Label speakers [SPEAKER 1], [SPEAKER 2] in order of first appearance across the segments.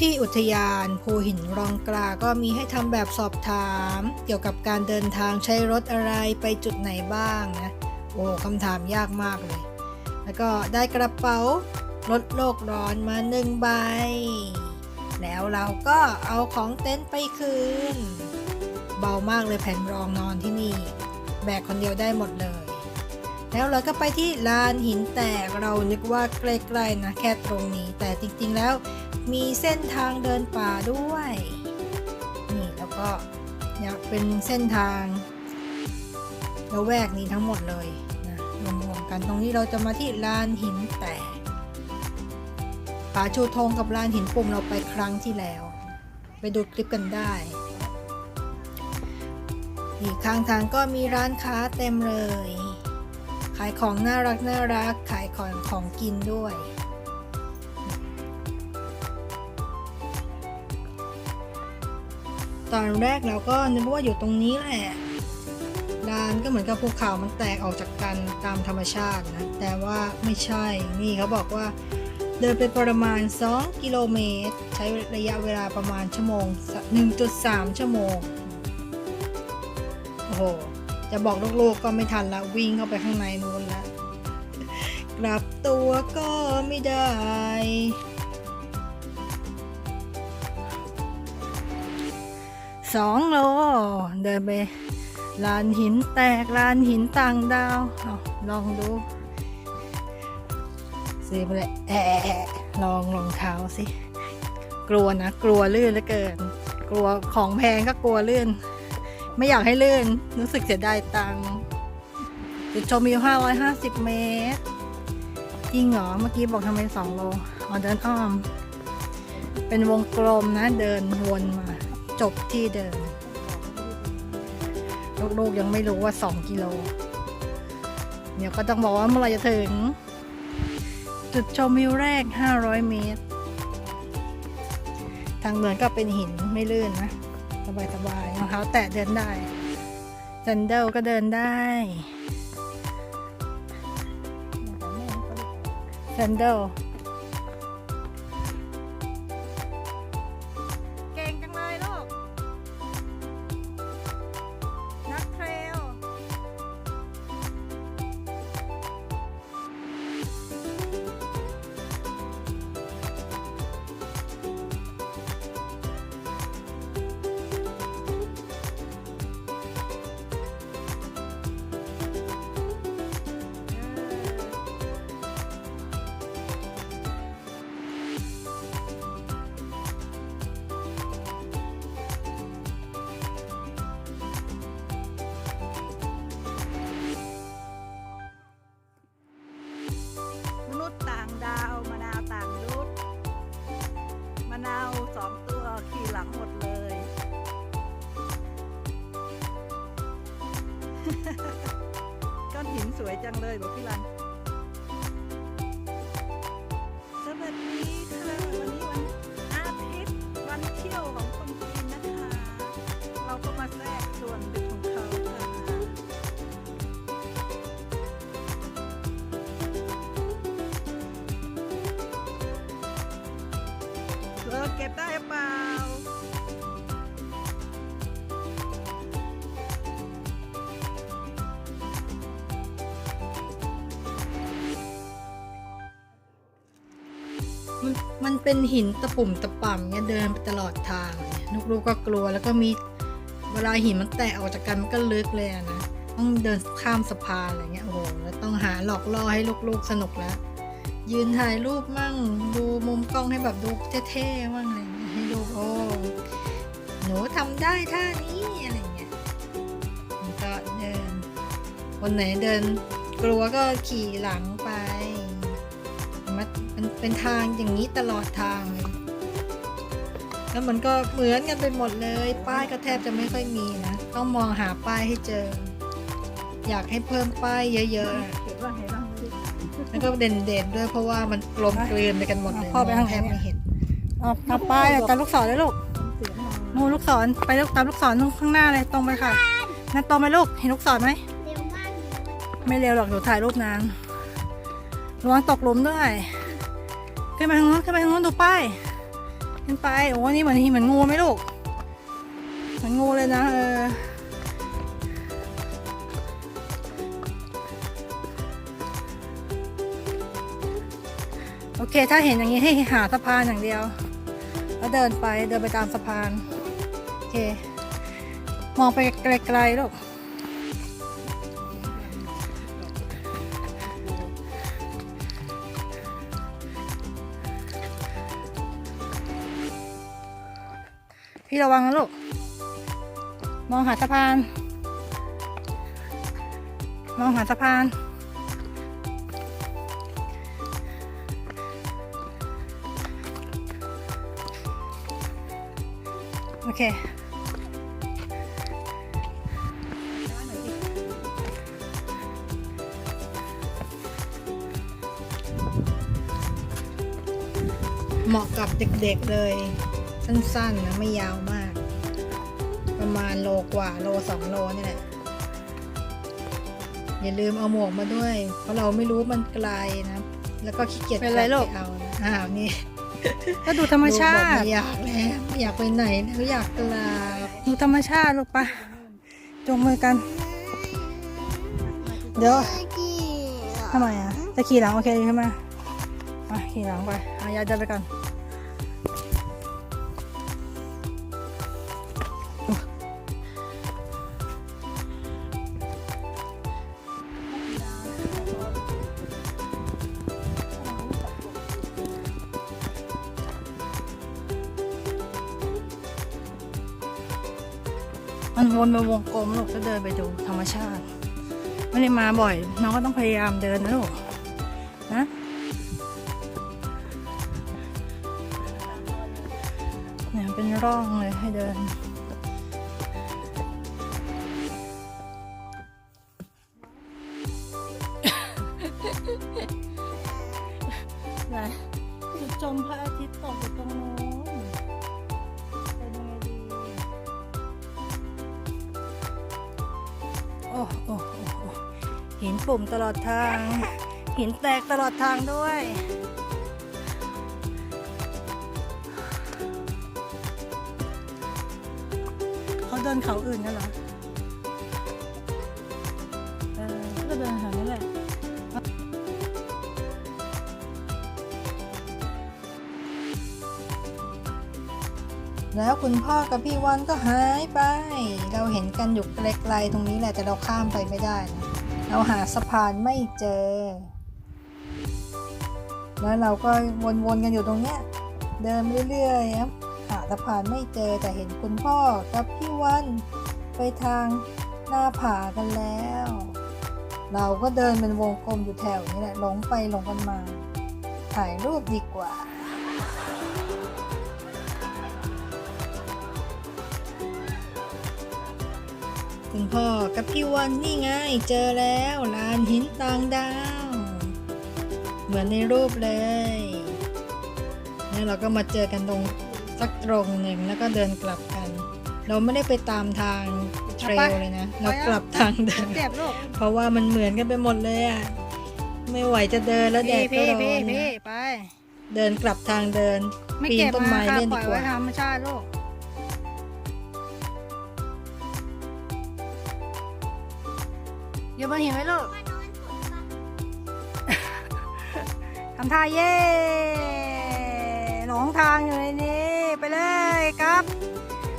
[SPEAKER 1] ที่อุทยานภูหินรองกลาก็มีให้ทำแบบสอบถาม เกี่ยวกับการเดินทางใช้รถอะไรไปจุดไหนบ้างนะ โอ้คำถามยากมากเลย แล้วก็ได้กระเป๋าลดโลกร้อนมาหนึ่งใบ แล้วเราก็เอาของเต็นท์ไปคืน เบามากเลยแผ่นรองนอนที่นี่ แบกคนเดียวได้หมดเลย แล้วเราก็ไปที่ลานหินแตกเรานึกว่าใกล้ๆนะแค่ตรงนี้ แต่จริงๆแล้วมีเส้นทางเดินป่าด้วยนี่แล้วก็เนี่ยเป็นเส้นทางละแวกนี้ทั้งหมดเลยนะรวมๆกันตรงนี้เราจะมาที่ลานหินแตกป่าชูธงกับลานหินปุ่มเราไปครั้งที่แล้ว ไปดูคลิปกันได้อีกข้างทางก็มีร้านค้าเต็มเลย ขายของน่ารักน่ารัก ขายของของกินด้วย ตอนแรกเราก็นึกว่าอยู่ตรงนี้แหละลานก็เหมือนกับภูเขามันแตกออกจากกันตามธรรมชาตินะ แต่ว่าไม่ใช่ นี่เขาบอกว่า เดินไปประมาณ 2 กิโลเมตร ใช้ระยะเวลาประมาณชั่วโมง 1.3 ชั่วโมง โอ้โห จะบอกลูกๆก็ไม่ทันละวิ่งเข้าไปข้างในนู้นละกลับตัวก็ไม่ได้ สองโล เดินไปลานหินแตกลานหินต่างดาวอลองดูสิไปเลยแอะลองรองเท้าสิ กลัวนะ กลัวลื่นเหลือเกิน กลัวของแพงก็กลัวลื่น ไม่อยากให้เลื่อนรู้สึกเสียดายตังค์จุดชมวิว550 เมตร จริงเหรอ เมื่อกี้บอกทำไม2โลอ๋อเดินอ้อม เป็นวงกลมนะเดินวนมา จบที่เดิมลูกๆยังไม่รู้ว่า 2 กิโล เดี๋ยวก็ต้องบอกว่าเมื่อไรจะถึง จุดชมวิวแรก 500 เมตร ทางเดินก็เป็นหินไม่ลื่นนะ สบายๆรองเท้าแตะเดินได้แซนเดิลก็เดินได้แซนเดิล จังเลย
[SPEAKER 2] บอกพี่รันสวัสดีค่ะวันนี้วันอาทิตย์วันเที่ยวของคนจีนนะคะ เราก็มาแทรกส่วนดึก
[SPEAKER 1] มันมันเป็นหินตะปุ่มตะป่ำเนี่ยเดินไปตลอดทางเนี่ยลูกๆก็กลัวแล้วก็มีเวลาหินมันแตกออกจากกันมันก็ลึกเลยนะต้องเดินข้ามสะพานอะไรเงี้ยโอ้โหแล้วต้องหาหลอกล่อให้ลูกๆสนุกแล้ว ยืนถ่ายรูปมั่งดูมุมกล้องให้แบบดูเท่ๆมั่งอะไรเงี้ยให้ลูกโอ้หนูทำได้ท่านี้อะไรเงี้ยมันก็เดินคนไหนเดินกลัวก็ขี่หลัง มันมันเป็นทางอย่างนี้ตลอดทางเลยแล้วมันก็เหมือนกันไปหมดเลย ป้ายก็แทบจะไม่ค่อยมีนะ ต้องมองหาป้ายให้เจอ อยากให้เพิ่มป้ายเยอะๆอะ
[SPEAKER 2] เก็บว่าไงบ้างไม่ได้ถ่าย
[SPEAKER 1] แล้วก็เด่นๆด้วยเพราะว่ามันกลมกลืนไปกันหมดเลย
[SPEAKER 2] พ่อไป
[SPEAKER 1] ม
[SPEAKER 2] ทา
[SPEAKER 1] องง
[SPEAKER 2] ไหน
[SPEAKER 1] แทบ
[SPEAKER 2] เนี่ย
[SPEAKER 1] ไม่เห็น
[SPEAKER 2] เอา
[SPEAKER 1] ทำป้ายตามลูกศรเลยลูก
[SPEAKER 2] เสียงมา
[SPEAKER 1] นูนลูกศรไปลูกตามลูกศรข้างหน้าเลยตรงไปค่ะนั่นตรงไปลูกเห็นลูกศรไหม
[SPEAKER 3] เร็วมากเลย
[SPEAKER 1] ไม่เร็วหรอกเดี๋ยวถ่ายรูปนานระวังตกหลุมด้วย ขึ้นไปทางโน้นขึ้นไปทางโน้นดูป้ายขึ้นไปโอ้นี่เหมือนเหมือนงูไหมลูกเหมือนงูเลยนะเออโอเค ถ้าเห็นอย่างนี้ให้หาสะพานอย่างเดียว แล้วเดินไปเดินไปตามสะพาน โอเค มองไปไกลๆลูก พี่ระวังนะลูก มองหาสะพาน มองหาสะพาน โอเคเหมาะกับเด็กๆเลย สั้นๆนะไม่ยาวมาก ประมาณโลกว่าโลสองโลนี่แหละอย่าลืมเอาหมวกมาด้วย เพราะเราไม่รู้มันไกลนะ แล้วก็ขี้เกียจ
[SPEAKER 2] เป็นไรลูก
[SPEAKER 1] ปเอานะอ้าวนี่
[SPEAKER 2] ก็ดูธรรมชา
[SPEAKER 1] ลูกบอก
[SPEAKER 2] ติ
[SPEAKER 1] ไม่อยากแล้วไม่อยากไปไหนแล้วอยากกลับ
[SPEAKER 2] ดูธรรมชาติลูกปะจงมือกัน
[SPEAKER 1] เดี๋ยว
[SPEAKER 2] ทำไมอะจะขี่หลังโอเคใช่ไหมมาขี่หลังไปอายาเดินไปก่อน วนเป็นวงกลมลูกจะเดินไปดูธรรมชาติ ไม่ได้มาบ่อย น้องก็ต้องพยายามเดินนะลูกนะเนี่ยเป็นร่องเลยให้เดิน อ้โอ้โอ้โอ้หินปุ่มตลอดทางหินแตกตลอดทางด้วย เขาเดินเขาอื่นกันเหรอ แล้
[SPEAKER 1] วคุณพ่อกับพี่วันก็หายไป เราเห็นกันอยู่ไกลๆตรงนี้แหละแต่เราข้ามไปไม่ได้นะเราหาสะพานไม่เจอ แล้วเราก็วนๆกันอยู่ตรงเนี้ย เดินเรื่อยๆครับหาสะพานไม่เจอแต่เห็นคุณพ่อกับพี่วันไปทางหน้าผากันแล้ว เราก็เดินเป็นวงกลมอยู่แถวนี้แหละหลงไปหลงกันมา ถ่ายรูปดีกว่า คุณพ่อกับพี่วันนี่ไงเจอแล้วลานหินต่างดาว เหมือนในรูปเลยแล้วเราก็มาเจอกันตรงสักตรงหนึ่งแล้วก็เดินกลับกัน เราไม่ได้ไปตามทางเทรลเลยนะ เรากลับทางเดิน
[SPEAKER 2] เจ็บลูก
[SPEAKER 1] เพราะว่ามันเหมือนกันไปหมดเลยอะไม่ไหวจะเดินแล้วแดดก็
[SPEAKER 2] พี่
[SPEAKER 1] ร้อ
[SPEAKER 2] พี่
[SPEAKER 1] น
[SPEAKER 2] พี่
[SPEAKER 1] นะ
[SPEAKER 2] ไป
[SPEAKER 1] เดินกลับทางเดิน
[SPEAKER 2] ไม่
[SPEAKER 1] ปีน
[SPEAKER 2] เก็บ
[SPEAKER 1] ต้น
[SPEAKER 2] มา
[SPEAKER 1] ไม้
[SPEAKER 2] ค่ะ
[SPEAKER 1] เล่น
[SPEAKER 2] ป
[SPEAKER 1] ดี
[SPEAKER 2] ล่อย
[SPEAKER 1] ก
[SPEAKER 2] ไว้
[SPEAKER 1] ว่า
[SPEAKER 2] ธรรมชาติลูก อยู่บนหินไหมลูกทำท่าเย่หลงทางอยู่ในนี้ ไปเลยครับ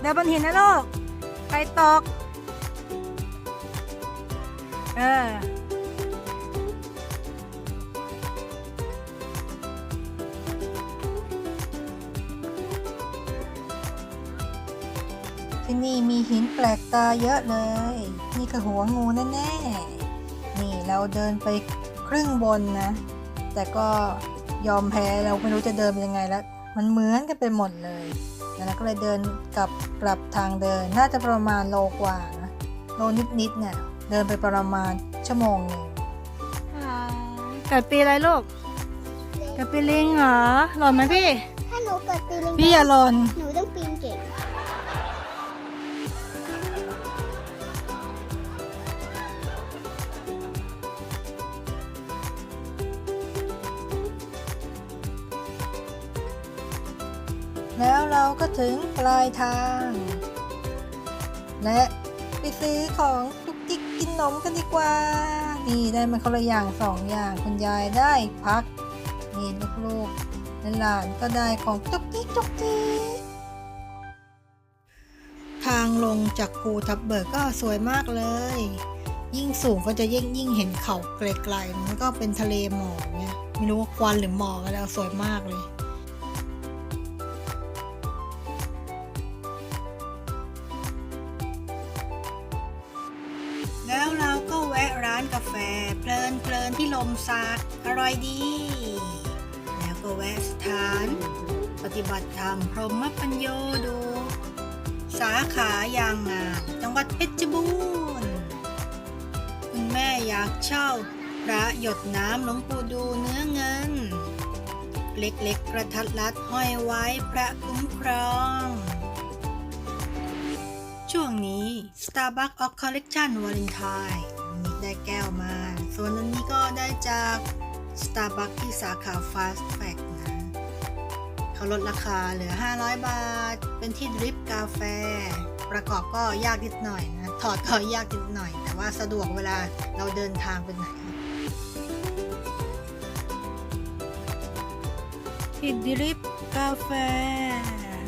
[SPEAKER 2] เดินบนหินนะลูกใครตก เออ
[SPEAKER 1] ที่นี่มีหินแปลกตาเยอะเลย นี่คือหัวงูแน่ๆ นี่เราเดินไปครึ่งบนนะ แต่ก็ยอมแพ้เราไม่รู้จะเดินเป็นยังไงแล้ว มันเหมือนกันไปหมดเลยแล้วเราก็เลยเดินกลับกลับทางเดิน น่าจะประมาณโลกว่านะโลนิดๆเนี่ยเดินไปประมาณชั่วโมงหนึ่ง
[SPEAKER 2] เกิดปีอะไรลูกเกิดปีลิงเหรอหล่นไหมพี่
[SPEAKER 3] ถ้าหนูเกิดปีลิง
[SPEAKER 2] พี่อย่าหล่น
[SPEAKER 3] หนูต้องปีนเก่ง
[SPEAKER 1] แล้วเราก็ถึงปลายทาง และไปซื้อของทุกจิกกินนมกันดีกว่า นี่ได้มาคนละอย่างสองอย่างคุณยายได้พัก นี่ลูกๆและหลานก็ได้ของจุกจิกจุกจิกทางลงจากภูทับเบิกก็สวยมากเลย ยิ่งสูงก็จะยิ่งยิ่งเห็นเขาไกลๆมันก็เป็นทะเลหมอกเนี่ยไม่รู้ว่าควันหรือหมอกแล้วสวยมากเลย ฟ เพลินเพลินที่ลมซักอร่อยดี แล้วก็แวะสถาน ปฏิบัติธรรมพรหมปัญโยดู สาขายางงามจังหวัดเพชรบูรณ์คุณแม่อยากเช่า พระหยดน้ำหลวงปู่ดูเนื้อเงิน เล็กๆกระทัดรัดห้อยไว้พระคุ้มครองช่วงนี้ Starbucks of Collection Valentine ได้แก้วมา ส่วนอันนี้ก็ได้จาก Starbucks ที่สาขา Fast Track นะเขาลดราคาเหลือ 500 บาท เป็นที่ดริปกาแฟ ประกอบก็ยากนิดหน่อยนะ ถอดก็ยากนิดหน่อย แต่ว่าสะดวกเวลาเราเดินทางไปไหน ที่ดริปกาแฟ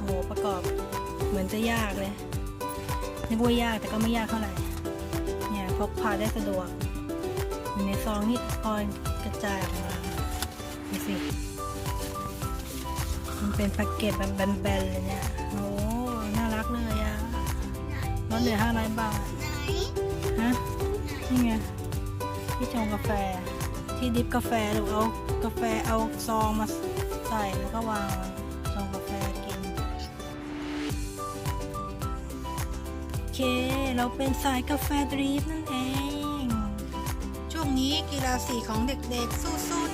[SPEAKER 1] โห ประกอบเหมือนจะยากเลยนึกว่ายากแต่ก็ไม่ยากเท่าไหร่ กพาได้สะดวก อยู่ในซองนี่คอยกระจายออกมาดูสิ มันเป็นแพ็กเกจแบบแบนๆเลยเนี่ย โอ้ น่ารักเลยอะลดเหลือห้าร้อยบาท
[SPEAKER 3] ไหน
[SPEAKER 1] ฮะ นี่ไง ที่ชงกาแฟ ที่ดิฟกาแฟหรือเอากาแฟเอาซองมาใส่แล้วก็วาง เค เราเป็นสายกาแฟดรีฟนั่นเอง ช่วงนี้กีฬาสีของเด็กๆสู้ๆ